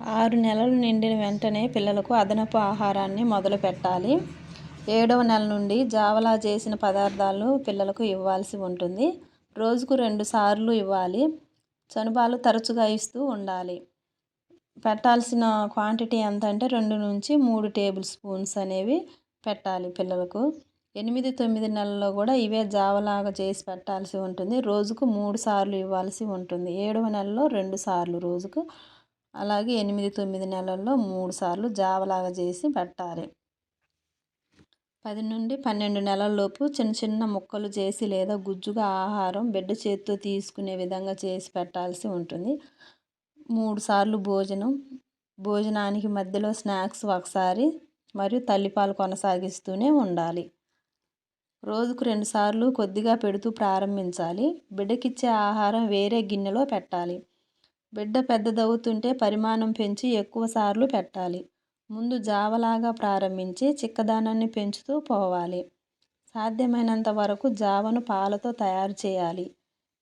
ఆరు నెలలు నిండిన వెంటనే పిల్లలకు అదనపు ఆహారాన్ని మొదలు పెట్టాలి. ఏడవ నెల నుండి జావలా చేసిన పదార్థాలు పిల్లలకు ఇవ్వాల్సి ఉంటుంది. రోజుకు రెండు సార్లు ఇవ్వాలి. చనుబాలు తరచుగా ఇస్తూ ఉండాలి. పెట్టాల్సిన క్వాంటిటీ ఎంత అంటే రెండు నుంచి మూడు టేబుల్ స్పూన్స్ అనేవి పెట్టాలి పిల్లలకు. ఎనిమిది తొమ్మిది నెలల్లో కూడా ఇవే జావలాగా చేసి పెట్టాల్సి ఉంటుంది. రోజుకు మూడు సార్లు ఇవ్వాల్సి ఉంటుంది. ఏడవ నెలలో రెండు సార్లు రోజుకు అలాగే ఎనిమిది తొమ్మిది నెలల్లో మూడు సార్లు జావలాగా చేసి పెట్టాలి. పది నుండి పన్నెండు నెలల్లోపు చిన్న చిన్న ముక్కలు చేసి లేదా గుజ్జుగా ఆహారం బిడ్డ చేతితో తీసుకునే విధంగా చేసి పెట్టాల్సి ఉంటుంది. మూడు సార్లు భోజనం భోజనానికి మధ్యలో స్నాక్స్ ఒకసారి మరియు తల్లిపాలు కొనసాగిస్తూనే ఉండాలి. రోజుకు రెండుసార్లు కొద్దిగా పెడుతూ ప్రారంభించాలి. బిడ్డకిచ్చే ఆహారం వేరే గిన్నెలో పెట్టాలి. బిడ్డ పెద్దదవుతుంటే పరిమాణం పెంచి ఎక్కువ సార్లు పెట్టాలి. ముందు జావలాగా ప్రారంభించి చిక్కదానాన్ని పెంచుతూ పోవాలి. సాధ్యమైనంత వరకు జావను పాలతో తయారు చేయాలి.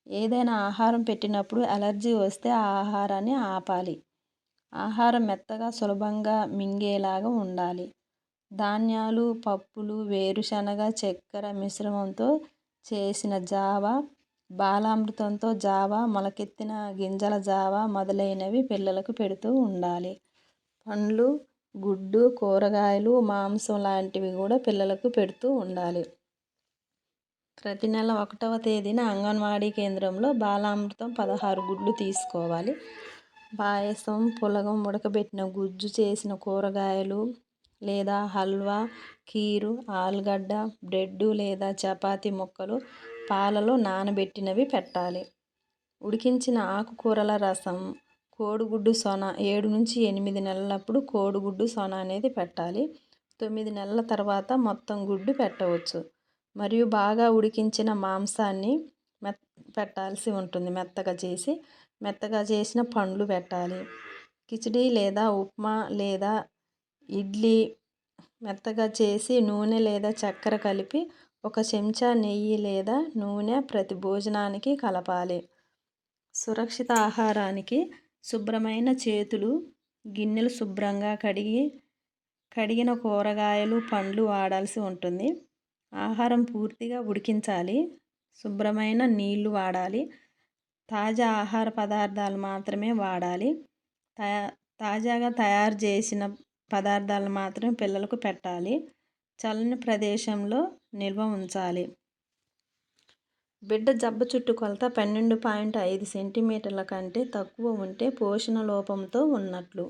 ఏదైనా ఆహారం పెట్టినప్పుడు అలర్జీ వస్తే ఆ ఆహారాన్ని ఆపాలి. ఆహారం మెత్తగా సులభంగా మింగేలాగా ఉండాలి. ధాన్యాలు పప్పులు వేరుశనగ చక్కెర మిశ్రమంతో చేసిన జావా బాలామృతంతో జావా మొలకెత్తిన గింజల జావా మొదలైనవి పిల్లలకు పెడుతూ ఉండాలి. పండ్లు గుడ్డు కూరగాయలు మాంసం లాంటివి కూడా పిల్లలకు పెడుతూ ఉండాలి. ప్రతి నెల ఒకటవ తేదీన అంగన్వాడీ కేంద్రంలో బాలామృతం పదహారు గుడ్లు తీసుకోవాలి. పాయసం పులగం ఉడకబెట్టిన గుజ్జు చేసిన కూరగాయలు లేదా హల్వా కీరు ఆలుగడ్డ బ్రెడ్ లేదా చపాతీ ముక్కలు పాలలో నానబెట్టినవి పెట్టాలి. ఉడికించిన ఆకుకూరల రసం కోడిగుడ్డు సొన ఏడు నుంచి ఎనిమిది నెలలప్పుడు కోడిగుడ్డు సొన అనేది పెట్టాలి. తొమ్మిది నెలల తర్వాత మొత్తం గుడ్డు పెట్టవచ్చు. మరియు బాగా ఉడికించిన మాంసాన్ని మెత్ పెట్టాల్సి ఉంటుంది మెత్తగా చేసి. మెత్తగా చేసిన పండ్లు పెట్టాలి. కిచిడి లేదా ఉప్మా లేదా ఇడ్లీ మెత్తగా చేసి నూనె లేదా చక్కెర కలిపి ఒక చెంచా నెయ్యి లేదా నూనె ప్రతి భోజనానికి కలపాలి. సురక్షిత ఆహారానికి శుభ్రమైన చేతులు గిన్నెలు శుభ్రంగా కడిగి కడిగిన కూరగాయలు పండ్లు వాడాల్సి ఉంటుంది. ఆహారం పూర్తిగా ఉడికించాలి. శుభ్రమైన నీళ్ళు వాడాలి. తాజా ఆహార పదార్థాలు మాత్రమే వాడాలి. తయా తాజాగా తయారు చేసిన పదార్థాలు మాత్రమే పిల్లలకు పెట్టాలి. చల్లని ప్రదేశంలో నిల్వ ఉంచాలి. బిడ్డ జబ్బ చుట్టుకొలత పన్నెండు పాయింట్ ఐదు సెంటీమీటర్ల కంటే తక్కువ ఉంటే పోషణ లోపంతో ఉన్నట్లు.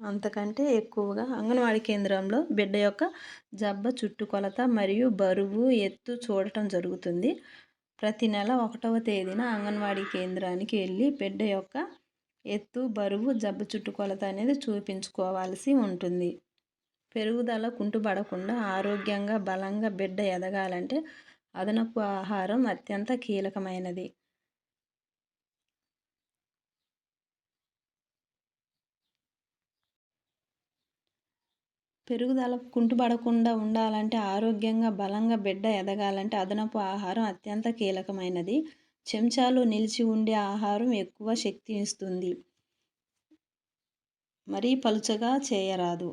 అంతకంటే ఎక్కువగా అంగన్వాడీ కేంద్రంలో బిడ్డ యొక్క జబ్బ చుట్టుకొలత మరియు బరువు ఎత్తు చూడటం జరుగుతుంది. ప్రతి నెల ఒకటవ తేదీన అంగన్వాడీ కేంద్రానికి వెళ్ళి బిడ్డ యొక్క ఎత్తు బరువు జబ్బ చుట్టుకొలత అనేది చూపించుకోవాల్సి ఉంటుంది. పెరుగుదల కుంటుపడకుండా ఆరోగ్యంగా బలంగా బిడ్డ ఎదగాలంటే అదనపు ఆహారం అత్యంత కీలకమైనది. పెరుగుదల కుంటుపడకుండా ఉండాలంటే ఆరోగ్యంగా బలంగా బిడ్డ ఎదగాలంటే అదనపు ఆహారం అత్యంత కీలకమైనది. చెంచాలు నిలిచి ఉండే ఆహారం ఎక్కువ శక్తి ఇస్తుంది మరీ పలుచగా చేయరాదు.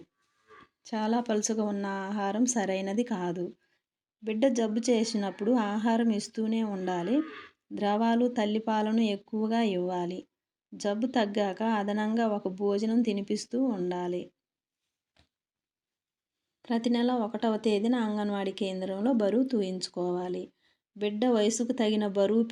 చాలా పలుచగా ఉన్న ఆహారం సరైనది కాదు. బిడ్డ జబ్బు చేసినప్పుడు ఆహారం ఇస్తూనే ఉండాలి. ద్రవాలు తల్లిపాలను ఎక్కువగా ఇవ్వాలి. జబ్బు తగ్గాక అదనంగా ఒక భోజనం తినిపిస్తూ ఉండాలి. ప్రతి నెల ఒకటవ తేదీన అంగన్వాడీ కేంద్రంలో బరువు తూయించుకోవాలి. బిడ్డ వయసుకు తగిన బరువు